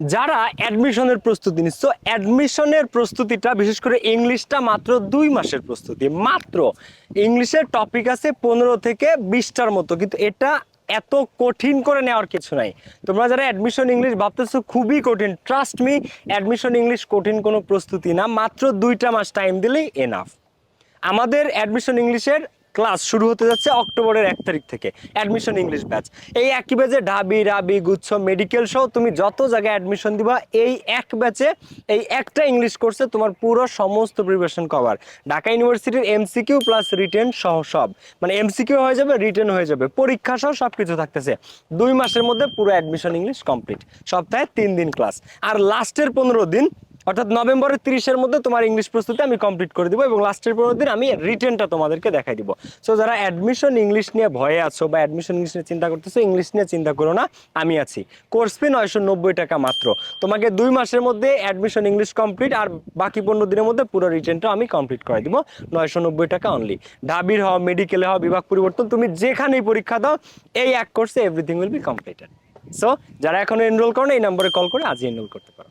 যারা অ্যাডমিশনের প্রস্তুতি নিচ্ছ অ্যাডমিশনের প্রস্তুতিটা বিশেষ করে ইংলিশটা মাত্র দুই মাসের প্রস্তুতি, মাত্র। ইংলিশের টপিক আছে পনেরো থেকে বিশটার মতো, কিন্তু এটা এত কঠিন করে নেওয়ার কিছু নাই। তোমরা যারা অ্যাডমিশন ইংলিশ ভাবতেছো, খুবই কঠিন। ট্রাস্ট মি অ্যাডমিশন ইংলিশ কঠিন কোনো প্রস্তুতি না, মাত্র দুইটা মাস টাইম দিলেই এনাফ আমাদের অ্যাডমিশন ইংলিশের ক্লাস শুরু হতে যাচ্ছে অক্টোবরের এক তারিখ থেকে। অ্যাডমিশন ইংলিশ ব্যাচ এই একই ব্যাচে ঢাবি, রাবি, গুচ্ছ মেডিকেল সহ তুমি যত জায়গায় অ্যাডমিশন দিবা, এই এক ব্যাচে এই একটা ইংলিশ কোর্সে তোমার পুরো সমস্ত প্রিপারেশন কভার ঢাকা ইউনিভার্সিটির এমসিকিউ প্লাস রিটেন সহ সব। মানে এমসিকিউ হয়ে যাবে রিটেন হয়ে যাবে। পরীক্ষা সহ সব কিছু থাকতেছে। দুই মাসের মধ্যে পুরো অ্যাডমিশন ইংলিশ কমপ্লিট সপ্তাহে তিন দিন ক্লাস আর লাস্টের পনেরো দিন অর্থাৎ নভেম্বরের তিরিশের মধ্যে তোমার ইংলিশ প্রস্তুতি আমি কমপ্লিট করে দিব এবং লাস্টের পনেরো দিন আমি রিটেনটা তোমাদেরকে দেখাই দিব। সো যারা অ্যাডমিশন ইংলিশ নিয়ে ভয়ে আছো বা অ্যাডমিশন ইংলিশ নিয়ে চিন্তা করতেছো ইংলিশ নিয়ে চিন্তা করো না, আমি আছি। কোর্স ফি নয়শো নব্বই টাকা মাত্র। তোমাকে দুই মাসের মধ্যে অ্যাডমিশন ইংলিশ কমপ্লিট আর বাকি পনেরো দিনের মধ্যে পুরো রিটেনটা আমি কমপ্লিট করে দিব, নয়শো নব্বই টাকা অনলি ঢাবির হও মেডিকেলে হও, বিভাগ পরিবর্তন, তুমি যেখানেই পরীক্ষা দাও, এই এক কোর্সে everything will be completed so যারা এখনও এনরোল করো এই নম্বরে কল করে আজই এনরোল করতে পারো।